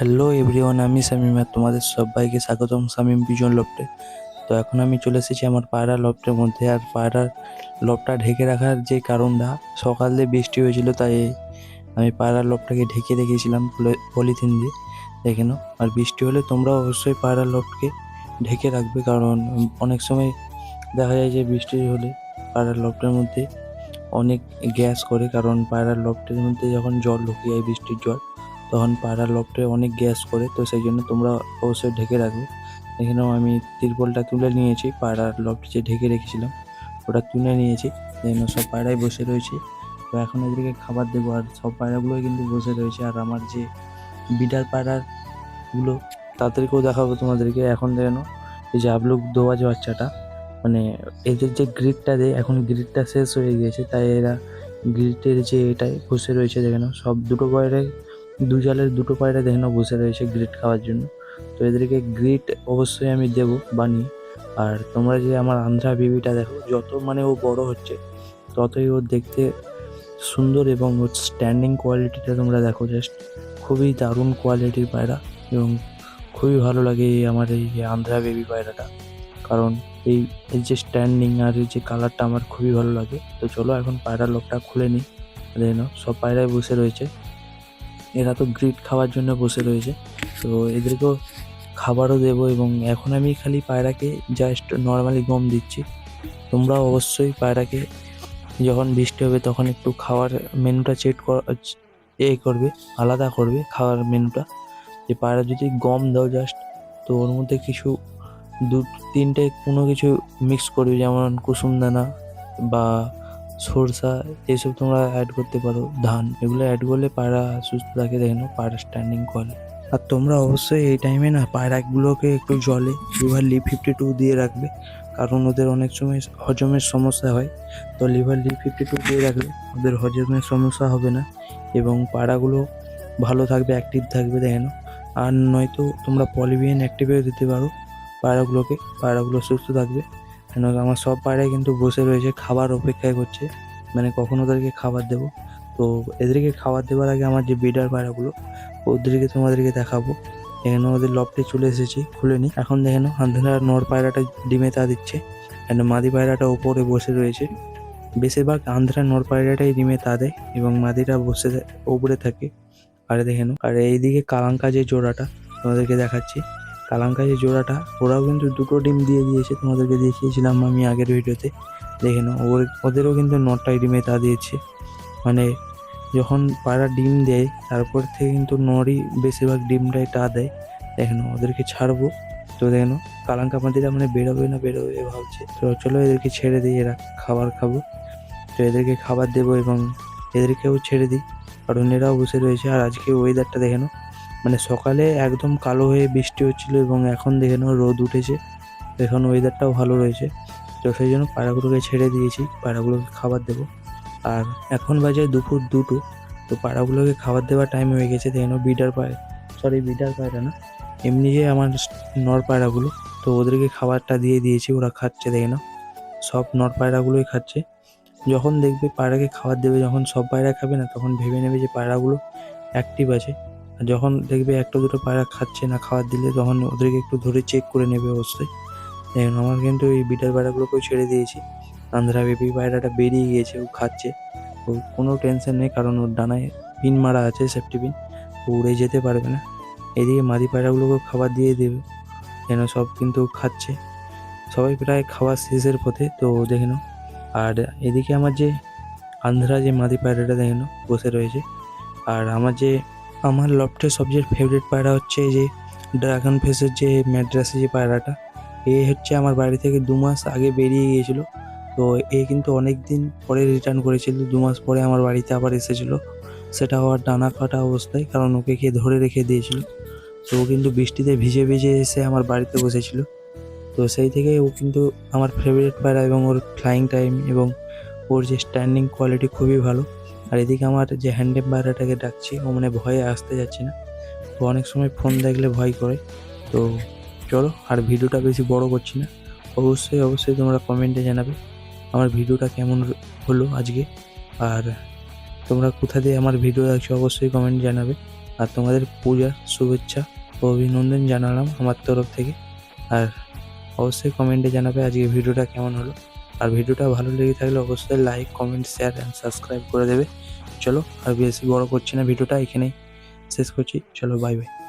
Hello everyone আমি শামিম আর তোমাদের সবাইকে স্বাগতম শামিম পিজন লফটে তো এখন আমি চলে এসেছি আমার পায়রা লফটের মধ্যে আর পায়রার লফটটা ঢেকে রাখার যে কারণটা, সকালে বৃষ্টি হয়েছিল তাই আমি পায়রার লফটাকে ঢেকে রেখেছিলাম পলি- পলিথিন দিয়ে। দেখে নাও, আর বৃষ্টি হলে তোমরা অবশ্যই পায়রার লফটকে ঢেকে রাখবে, কারণ অনেক সময় দেখা যায় যে বৃষ্টি হলে পায়রার লফটের মধ্যে অনেক গ্যাস করে, কারণ পায়রার লফটের মধ্যে যখন জল ঢুকে যায় বৃষ্টির জল তখন পাড়ার লফটে অনেক গ্যাস করে, তো সেই জন্য তোমরা অবশ্যই ঢেকে রাখবে। এখানেও আমি তিরপলটা তুলে নিয়েছি, পাড়ার লফট যে ঢেকে রেখেছিলাম, ওটা তুলে নিয়েছি। যেন সব পায়রাই বসে রয়েছে। তো এখন এদেরকে খাবার দেবো, আর সব পায়রাগুলোই কিন্তু বসে রয়েছে। আর আমার যে বিডার পায়রাগুলো তাদেরকেও দেখাবো তোমাদেরকে। এখন দেখেন এই যে আবলুক দোয়াজ বাচ্চাটা মানে এদের যে গ্রিডটা দেয়, এখন গ্রিডটা শেষ হয়ে গিয়েছে। তাই এরা গ্রিডের যে এটাই বসে রয়েছে, দেখে নাও। সব দুটো পায়রাই দু জালের দুটো পায়রা দেখে নাও বসে রয়েছে গ্রিট খাওয়ার জন্য। তো এদেরকে গ্রিট অবশ্যই আমি দেবো বানিয়ে। আর তোমরা যে আমার আন্ধ্রা বেবিটা দেখো, যত মানে ও বড় হচ্ছে, ততই ও দেখতে সুন্দর এবং ওর স্ট্যান্ডিং কোয়ালিটিটা তোমরা দেখো জাস্ট খুবই দারুণ কোয়ালিটির পায়রা এবং খুবই ভালো লাগে এই আমার এই আন্ধ্রা বেবি পায়রাটা। কারণ এই এর যে স্ট্যান্ডিং আর এর যে কালারটা আমার খুবই ভালো লাগে। তো চলো এখন পায়রার লোকটা খুলে নিই। দেখে সব পায়রাই বসে রয়েছে। এরা তো গ্রিট খাওয়ার জন্য বসে রয়েছে। তো এদেরকেও খাবারও দেবো এবং এখন আমি খালি পায়রাকে জাস্ট নর্মালি গম দিচ্ছি। তোমরাও অবশ্যই পায়রাকে যখন বৃষ্টি হবে তখন একটু খাওয়ার মেনুটা চেক এ করবে, আলাদা করবে খাওয়ার মেনুটা। যে পায়রা যদি গম দাও জাস্ট তো ওর মধ্যে কিছু দু তিনটে কোনো কিছু মিক্স করবে, যেমন কুসুম দানা বা সরষা, এসব তোমরা অ্যাড করতে পারো। ধান, এগুলো অ্যাড করলে পায়রা সুস্থ থাকে, দেখে নাও, পায়রা স্ট্যান্ডিং করে। আর তোমরা অবশ্যই এই টাইমে না পায়রাগুলোকে একটু জলে লিভার লি ফিফটি টু দিয়ে রাখবে। কারণ ওদের অনেক সময় হজমের সমস্যা হয়। তো লিভার লি ফিফটি টু দিয়ে রাখলে ওদের হজমের সমস্যা হবে না এবং পায়রাগুলো ভালো থাকবে অ্যাক্টিভ থাকবে, দেখে নাও। আর নয়তো তোমরা পলিভিয়ান অ্যাক্টিভেও দিতে পারো পায়রাগুলোকে, পায়রাগুলো সুস্থ থাকবে। কেন আমার সব পায়রাই কিন্তু বসে রয়েছে খাবার অপেক্ষায় করছে। মানে কখন ওদেরকে খাবার দেবো। তো এদেরকে খাবার দেওয়ার আগে আমার যে বিডার পায়রাগুলো ওদেরকে তোমাদেরকে দেখাবো। এখানে ওদের লফটে চলে এসেছি, খুলে নি এখন দেখেন আন্ধারা নর পায়রাটা ডিমে তা দিচ্ছে। এখানে মাদি পায়রাটা ওপরে বসে রয়েছে। বেশিরভাগ আন্ধ্রা নর পায়রাটাই ডিমে তা দেয় এবং মাদিটা বসে ওপরে থাকে। আর দেখেন, আর এইদিকে কালাঙ্কা যে জোড়াটা তোমাদেরকে দেখাচ্ছি। কালাঙ্কা যে জোড়াটা। ওরাও কিন্তু দুটো ডিম দিয়ে দিয়েছে, তোমাদেরকে দেখিয়েছিলাম আমি আগের ভিডিওতে। দেখে নাও, ওর ওদেরও কিন্তু নটাই ডিমে তা দিয়েছে। মানে যখন পায়রা ডিম দেয়, তারপর থেকে কিন্তু নরই বেশিরভাগ ডিমটাই তা দেয়। দেখে ওদেরকে ছাড়বো। তো দেখে নাও কালাঙ্কা মাদিরা মানে বেরোবে না বেরোবে ভাবছে। তো চলো এদেরকে ছেড়ে দিই, এরা খাবার খাব। তো এদেরকে খাবার দেবো এবং এদেরকেও ছেড়ে দিই, কারণ এরাও বসে রয়েছে। আর আজকে ওয়েদারটা দেখে মানে সকালে একদম কালো হয়ে বৃষ্টি হচ্ছিল এবং এখন দেখে নাও রোদ উঠেছে। এখন ওয়েদারটাও ভালো রয়েছে। তো সেই জন্য পাড়াগুলোকে ছেড়ে দিয়েছি, পাড়াগুলোকে খাবার দেবো। আর এখন বাজে দুপুর দুটো, তো পাড়াগুলোকে খাবার দেওয়ার টাইম হয়ে গেছে। দেখে নাও বিডার পায়রা সরি বিডার পায়রা না, এমনি যে আমার নর পায়রাগুলো তো ওদেরকে খাবারটা দিয়ে দিয়েছি, ওরা খাচ্ছে, দেখে নাও। সব নর পায়রাগুলোই খাচ্ছে। যখন দেখবে পায়রাকে খাবার দেবে, যখন সব পায়রা খাবে না, তখন ভেবে নেবে যে পায়রাগুলো অ্যাক্টিভ আছে। যখন দেখবে একটা দুটো পায়রা খাচ্ছে না খাবার দিলে, তখন ওদেরকে একটু ধরে চেক করে নেবে অবশ্যই। দেখুন, আমার কিন্তু এই বিটার পায়রাগুলোকেও ছেড়ে দিয়েছি। আন্ধ্রা বেবি পায়রাটা বেরিয়ে গিয়েছে, ও খাচ্ছে। ওর কোনো টেনশন নেই, কারণ ওর ডানায় পিন মারা আছে সেফটি পিন ও উড়ে যেতে পারবে না। এদিকে মাদি পায়রাগুলোকেও খাবার দিয়ে দেবে। যেন সব কিন্তু খাচ্ছে। সবাই প্রায় খাওয়ার শেষের পথে, তো দেখে নাও। আর এদিকে আমার যে আন্ধ্রা যে মাদি পায়রাটা দেখে নাও, বসে রয়েছে। আর আমার যে আমার লফটের সবচেয়ে ফেভারিট পায়রা হচ্ছে যে ড্রাগন ফেসের যে ম্যাড্রাসে যে পায়রাটা, এ হচ্ছে আমার বাড়ি থেকে দু মাস আগে বেরিয়ে গিয়েছিল। তো এ কিন্তু অনেক দিন পরে রিটার্ন করেছিল, দু মাস পরে আমার বাড়িতে আবার এসেছিল। সেটা হওয়ার ডানা কাটা অবস্থায়, কারণ ওকে কে ধরে রেখে দিয়েছিল। তো ও কিন্তু বৃষ্টিতে ভিজে ভিজে এসে আমার বাড়িতে বসেছিল। তো সেই থেকে ও কিন্তু আমার ফেভারিট পায়রা এবং ওর ফ্লাইং টাইম এবং ওর যে স্ট্যান্ডিং কোয়ালিটি খুবই ভালো। আর এদিকে আমার যে হ্যান্ডেম পায়রাটাকে ডাকছি, ও মানে ভয়ে আসতে যাচ্ছে না। তো অনেক সময় ফোন দেখলে ভয় করে। তো চলো, আর ভিডিওটা বেশি বড় করছি না। অবশ্যই অবশ্যই তোমরা কমেন্টে জানাবে আমার ভিডিওটা কেমন হলো আজকে। আর তোমরা কোথা দিয়ে আমার ভিডিও দেখছ অবশ্যই কমেন্ট জানাবে। আর তোমাদের পূজা, শুভেচ্ছা ও অভিনন্দন জানালাম আমার তরফ থেকে। আর অবশ্যই কমেন্টে জানাবে আজকে ভিডিওটা কেমন হলো। আর ভিডিওটা ভালো লেগে থাকলে অবশ্যই like comment share and subscribe করে দেবে। চলো, আর বেশি বড় করছি না ভিডিওটা, এখানেই শেষ করছি। চলো বাই বাই